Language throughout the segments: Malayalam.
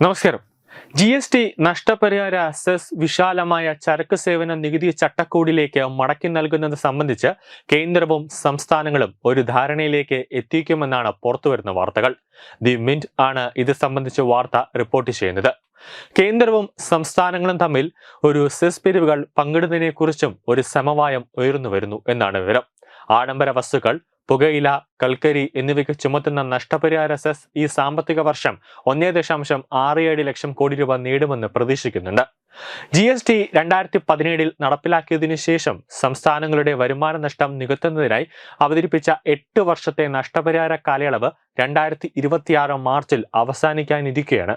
നമസ്കാരം. ജി എസ് ടി നഷ്ടപരിഹാര അസസ് വിശാലമായ ചരക്ക് സേവന നികുതി ചട്ടക്കൂടിലേക്ക് മടക്കി നൽകുന്നത് സംബന്ധിച്ച് കേന്ദ്രവും സംസ്ഥാനങ്ങളും ഒരു ധാരണയിലേക്ക് എത്തിക്കുമെന്നാണ് പുറത്തുവരുന്ന വാർത്തകൾ. ദി മിന്റ് ആണ് ഇത് സംബന്ധിച്ച വാർത്ത റിപ്പോർട്ട് ചെയ്യുന്നത്. കേന്ദ്രവും സംസ്ഥാനങ്ങളും തമ്മിൽ ഒരു സെസ് പിരിവുകൾ പങ്കിടുന്നതിനെക്കുറിച്ചും ഒരു സമവായം ഉയർന്നു വരുന്നു എന്നാണ് വിവരം. ആഡംബര വസ്തുക്കൾ പുകയില കൽക്കരി എന്നിവയ്ക്ക് ചുമത്തുന്ന നഷ്ടപരിഹാര സെസ് ഈ സാമ്പത്തിക വർഷം ഒന്നേ ദശാംശം ആറ് ഏഴ് ലക്ഷം കോടി രൂപ നേടുമെന്ന് പ്രതീക്ഷിക്കുന്നുണ്ട്. ജി എസ് ടി രണ്ടായിരത്തി പതിനേഴിൽ നടപ്പിലാക്കിയതിനു ശേഷം സംസ്ഥാനങ്ങളുടെ വരുമാന നഷ്ടം നികത്തുന്നതിനായി അവതരിപ്പിച്ച എട്ട് വർഷത്തെ നഷ്ടപരിഹാര കാലയളവ് രണ്ടായിരത്തി ഇരുപത്തിയാറ് മാർച്ചിൽ അവസാനിക്കാനിരിക്കുകയാണ്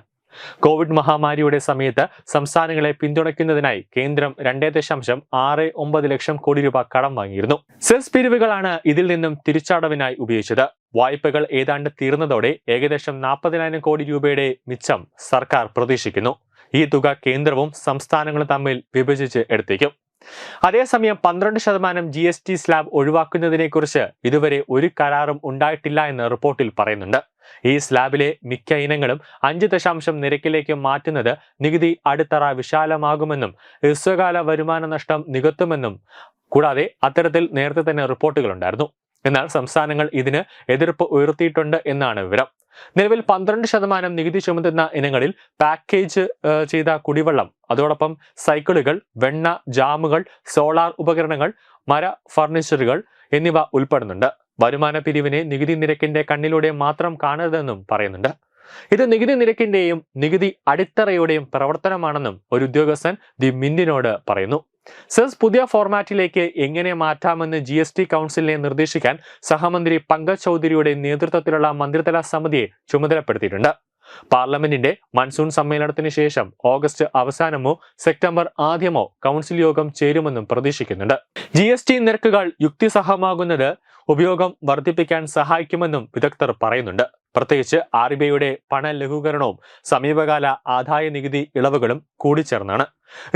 കോവിഡ് മഹാമാരിയുടെ സമയത്ത് സംസ്ഥാനങ്ങളെ പിന്തുണയ്ക്കുന്നതിനായി കേന്ദ്രം രണ്ടേ ദശാംശം ആറ് ഒമ്പത് ലക്ഷം കോടി രൂപ കടം വാങ്ങിയിരുന്നു. സെസ് പിരിവുകളാണ് ഇതിൽ നിന്നും തിരിച്ചടവിനായി ഉപയോഗിച്ചത്. വായ്പകൾ ഏതാണ്ട് തീർന്നതോടെ ഏകദേശം നാൽപ്പതിനായിരം കോടി രൂപയുടെ മിച്ചം സർക്കാർ പ്രതീക്ഷിക്കുന്നു. ഈ തുക കേന്ദ്രവും സംസ്ഥാനങ്ങളും തമ്മിൽ വിഭജിച്ച് എടുത്തേക്കും. അതേസമയം പന്ത്രണ്ട് ശതമാനം ജി എസ് ടി സ്ലാബ് ഒഴിവാക്കുന്നതിനെക്കുറിച്ച് ഇതുവരെ ഒരു കരാറും ഉണ്ടായിട്ടില്ല എന്ന് റിപ്പോർട്ടിൽ പറയുന്നുണ്ട്. ഈ സ്ലാബിലെ മിക്ക ഇനങ്ങളും അഞ്ച് ദശാംശം നിരക്കിലേക്ക് മാറ്റുന്നത് നികുതി അടിത്തറ വിശാലമാകുമെന്നും ഹ്രസ്വകാല വരുമാന നഷ്ടം നികത്തുമെന്നും കൂടാതെ അത്തരത്തിൽ നേരത്തെ തന്നെ റിപ്പോർട്ടുകളുണ്ടായിരുന്നു എന്നാൽ സംസ്ഥാനങ്ങൾ ഇതിന് എതിർപ്പ് ഉയർത്തിയിട്ടുണ്ട് എന്നാണ് വിവരം. നിലവിൽ പന്ത്രണ്ട് ശതമാനം നികുതി ചുമത്തുന്ന ഇനങ്ങളിൽ പാക്കേജ് ചെയ്ത കുടിവെള്ളം അതോടൊപ്പം സൈക്കിളുകൾ വെണ്ണ ജാമുകൾ സോളാർ ഉപകരണങ്ങൾ മര ഫർണിച്ചറുകൾ എന്നിവ ഉൾപ്പെടുന്നുണ്ട്. വരുമാന പിരിവിനെ നികുതി നിരക്കിന്റെ കണ്ണിലൂടെ മാത്രം കാണരുതെന്നും പറയുന്നുണ്ട്. ഇത് നികുതി നിരക്കിന്റെയും നികുതി അടിത്തറയുടെയും പ്രവർത്തനമാണെന്നും ഒരു ഉദ്യോഗസ്ഥൻ ദി മിന്റിനോട് പറയുന്നു. സെസ് പുതിയ ഫോർമാറ്റിലേക്ക് എങ്ങനെ മാറ്റാമെന്ന് ജി എസ് ടി കൗൺസിലിനെ നിർദ്ദേശിക്കാൻ സഹമന്ത്രി പങ്കജ് ചൗധരിയുടെ നേതൃത്വത്തിലുള്ള മന്ത്രിതല സമിതിയെ ചുമതലപ്പെടുത്തിയിട്ടുണ്ട്. പാർലമെന്റിന്റെ മൺസൂൺ സമ്മേളനത്തിന് ശേഷം ഓഗസ്റ്റ് അവസാനമോ സെപ്റ്റംബർ ആദ്യമോ കൗൺസിൽ യോഗം ചേരുമെന്നും പ്രതീക്ഷിക്കുന്നുണ്ട്. ജി എസ് ടി നിരക്കുകൾ യുക്തിസഹമാകുന്നത് ഉപയോഗം വർദ്ധിപ്പിക്കാൻ സഹായിക്കുമെന്നും വിദഗ്ധർ പറയുന്നുണ്ട്. പ്രത്യേകിച്ച് ആർ ബി ഐയുടെ പണലഘൂകരണവും സമീപകാല ആദായ നികുതി ഇളവുകളും കൂടിച്ചേർന്നാണ്.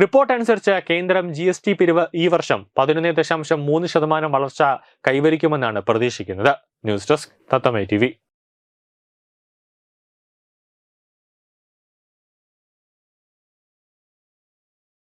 റിപ്പോർട്ട് അനുസരിച്ച് കേന്ദ്രം ജി എസ് ടി പിരിവ് ഈ വർഷം പതിനൊന്ന് ദശാംശം മൂന്ന് ശതമാനം വളർച്ച കൈവരിക്കുമെന്നാണ് പ്രതീക്ഷിക്കുന്നത്. News desk തത്തമൈ T